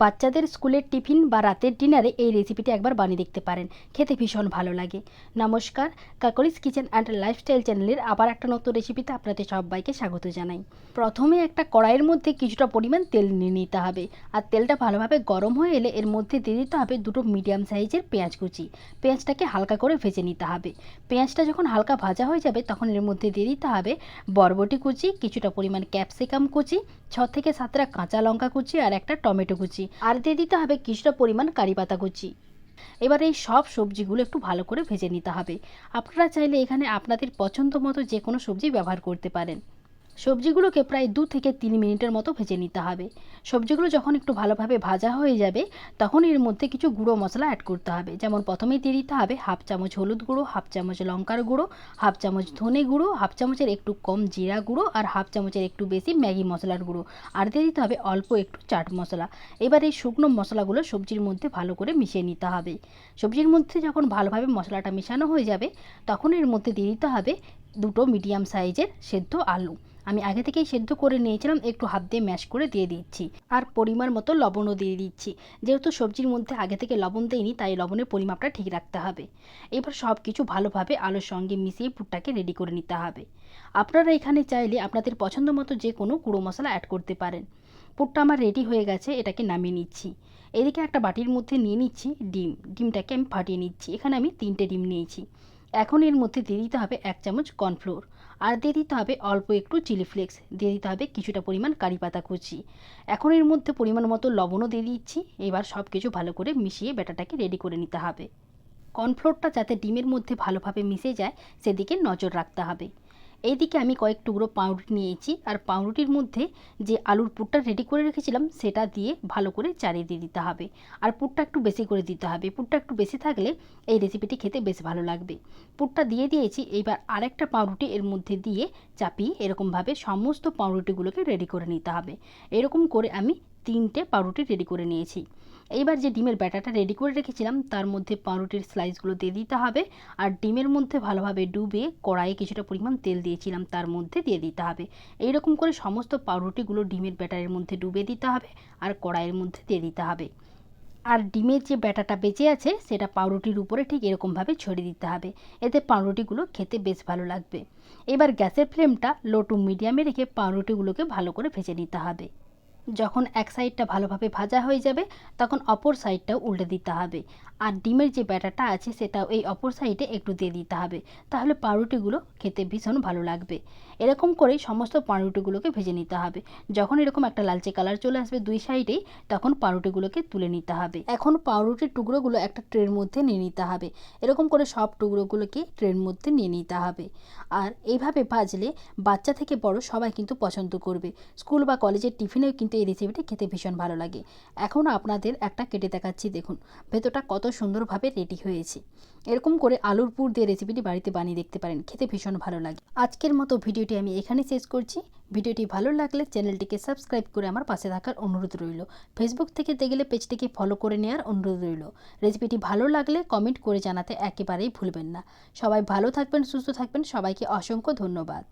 বাচ্চাদের স্কুলের টিফিন বা রাতের ডিনারে এই রেসিপিটি একবার বানিয়ে দেখতে পারেন। খেতে ভীষণ ভালো লাগে। নমস্কার, কাকলিস কিচেন অ্যান্ড লাইফস্টাইল চ্যানেলের আবার একটা নতুন রেসিপিতে আপনাদের সবাইকে স্বাগত জানাই। প্রথমে একটা কড়াইয়ের মধ্যে কিছুটা পরিমাণ তেল নিয়ে নিতে হবে। আর তেলটা ভালোভাবে গরম হয়ে এলে এর মধ্যে দিয়ে দিতে হবে দুটো মিডিয়াম সাইজের পেঁয়াজ কুচি। পেঁয়াজটাকে হালকা করে ভেজে নিতে হবে। পেঁয়াজটা যখন হালকা ভাজা হয়ে যাবে, তখন এর মধ্যে দিয়ে দিতে হবে বরবটি কুচি, কিছুটা পরিমাণ ক্যাপসিকাম কুচি, ছ থেকে সাতটা কাঁচা লঙ্কা কুচি আর একটা টমেটো কুচি। আর দিয়ে দিতে হবে কিছুটা পরিমাণ কারি পাতা কুচি। এবার এই সব সবজিগুলো একটু ভালো করে ভেজে নিতে হবে। আপনারা চাইলে এখানে আপনাদের পছন্দ মতো যে কোনো সবজি ব্যবহার করতে পারেন। সবজিগুলোকে প্রায় দু থেকে তিন মিনিটের মতো ভেজে নিতে হবে। সবজিগুলো যখন একটু ভালোভাবে ভাজা হয়ে যাবে, তখন এর মধ্যে কিছু গুঁড়ো মশলা অ্যাড করতে হবে। যেমন প্রথমেই দিয়ে দিতে হবে হাফ চামচ হলুদ গুঁড়ো, হাফ চামচ লঙ্কার গুঁড়ো, হাফ চামচ ধনে গুঁড়ো, হাফ চামচের একটু কম জিরা গুঁড়ো আর হাফ চামচের একটু বেশি ম্যাগি মশলার গুঁড়ো। আর দিয়ে দিতে হবে অল্প একটু চাট মশলা। এবার এই শুকনো মশলাগুলো সবজির মধ্যে ভালো করে মিশিয়ে নিতে হবে। সবজির মধ্যে যখন ভালোভাবে মশলাটা মেশানো হয়ে যাবে, তখন এর মধ্যে দিয়ে দিতে হবে দুটো মিডিয়াম সাইজের সেদ্ধ আলু। আমি আগে থেকেই সেদ্ধ করে নিয়েছিলাম, একটু হাত দিয়ে ম্যাশ করে দিয়ে দিচ্ছি। আর পরিমাণ মতো লবণও দিয়ে দিচ্ছি। যেহেতু সবজির মধ্যে আগে থেকে লবণ দেইনি, তাই লবণের পরিমাপটা ঠিক রাখতে হবে। এবার সব কিছু ভালোভাবে আলুর সঙ্গে মিশিয়ে পুরটাকে রেডি করে নিতে হবে। আপনারা এখানে চাইলে আপনাদের পছন্দ মতো যে কোনো গুঁড়ো মশলা অ্যাড করতে পারেন। পুরটা আমার রেডি হয়ে গেছে, এটাকে নামিয়ে নিচ্ছি। এদিকে একটা বাটির মধ্যে নিয়ে নিচ্ছি ডিম। ডিমটাকে আমি ফাটিয়ে নিচ্ছি। এখানে আমি তিনটে ডিম নিয়েছি। এখন এর মধ্যে দিয়ে দিতে হবে এক চামচ কর্নফ্লোর। আর দিয়ে দিতে হবে অল্প একটু চিলি ফ্লেক্স। দিয়ে দিতে হবে কিছুটা পরিমাণ কারি পাতা কুচি। এখন এর মধ্যে পরিমাণ মতো লবণও দিয়ে দিচ্ছি। এবার সব কিছু ভালো করে মিশিয়ে ব্যাটাটাকে রেডি করে নিতে হবে। কর্নফ্লোরটা যাতে ডিমের মধ্যে ভালোভাবে মিশে যায়, সেদিকে নজর রাখতে হবে। এইদিকে আমি কয়েক টুকরো পাউরুটি নিয়েছি। আর পাউরুটির মধ্যে যে আলুর পুরটা রেডি করে রেখেছিলাম, সেটা দিয়ে ভালো করে চারিয়ে দিয়ে দিতে হবে। আর পুরটা একটু বেশি করে দিতে হবে। পুরটা একটু বেশি থাকলে এই রেসিপিটি খেতে বেশ ভালো লাগবে। পুরটা দিয়ে দিয়েছি, এইবার আরেকটা পাউরুটি এর মধ্যে দিয়ে চাপিয়ে এরকমভাবে সমস্ত পাউরুটিগুলোকে রেডি করে নিতে হবে। এরকম করে আমি তিনটে পাউরুটি রেডি করে নিয়েছি। এইবার যে ডিমের ব্যাটাটা রেডি করে রেখেছিলাম, তার মধ্যে পাউরুটির স্লাইসগুলো দিয়ে দিতে হবে আর ডিমের মধ্যে ভালোভাবে ডুবে কড়াইয়ে কিছুটা পরিমাণ তেল দিয়েছিলাম, তার মধ্যে দিয়ে দিতে হবে। এইরকম করে সমস্ত পাউরুটিগুলো ডিমের ব্যাটারের মধ্যে ডুবে দিতে হবে আর কড়াইয়ের মধ্যে দিয়ে দিতে হবে। আর ডিমের যে ব্যাটাটা বেঁচে আছে, সেটা পাউরুটির উপরে ঠিক এরকমভাবে ছড়িয়ে দিতে হবে। এতে পাউরুটিগুলো খেতে বেশ ভালো লাগবে। এবার গ্যাসের ফ্লেমটা লো টু মিডিয়ামে রেখে পাউরুটিগুলোকে ভালো করে ভেজে নিতে হবে। যখন এক সাইডটা ভালোভাবে ভাজা হয়ে যাবে, তখন অপর সাইডটাও উল্টে দিতে হবে। আর ডিমের যে ব্যাটারটা আছে, সেটাও এই অপর সাইডে একটু দিয়ে দিতে হবে। তাহলে পাউরুটিগুলো খেতে ভীষণ ভালো লাগবে। এরকম করেই সমস্ত পাউরুটিগুলোকে ভেজে নিতে হবে। যখন এরকম একটা লালচে কালার চলে আসবে দুই সাইডেই, তখন পাউরুটিগুলোকে তুলে নিতে হবে। এখন পাউরুটির টুকরোগুলো একটা ট্রের মধ্যে নিয়ে নিতে হবে। এরকম করে সব টুকরোগুলোকে ট্রের মধ্যে নিয়ে নিতে হবে। আর এইভাবে ভাজলে বাচ্চা থেকে বড় সবাই কিন্তু পছন্দ করবে। স্কুল বা কলেজের টিফিনেও কিন্তু এই রেসিপিটি খেতে ভীষণ ভালো লাগে। এখন আপনাদের একটা কেটে দেখাচ্ছি, দেখুন। ভেতরটা কত সুন্দরভাবে রেডি হয়েছে। এরকম করে আলুর পুর দিয়ে রেসিপিটি বাড়িতে বানিয়ে দেখতে পারেন, খেতে ভীষণ ভালো লাগে। আজকের মতো ভিডিওটি আমি এখানে শেষ করছি। ভিডিওটি ভালো লাগলে চ্যানেলটিকে সাবস্ক্রাইব করে আমার পাশে থাকার অনুরোধ রইল। ফেসবুক থেকে দেখলে পেজটিকে ফলো করে নেওয়ার অনুরোধ রইল। রেসিপিটি ভালো লাগলে কমেন্ট করে জানাতে একেবারেই ভুলবেন না। সবাই ভালো থাকবেন, সুস্থ থাকবেন। সবাইকে অসংখ্য ধন্যবাদ।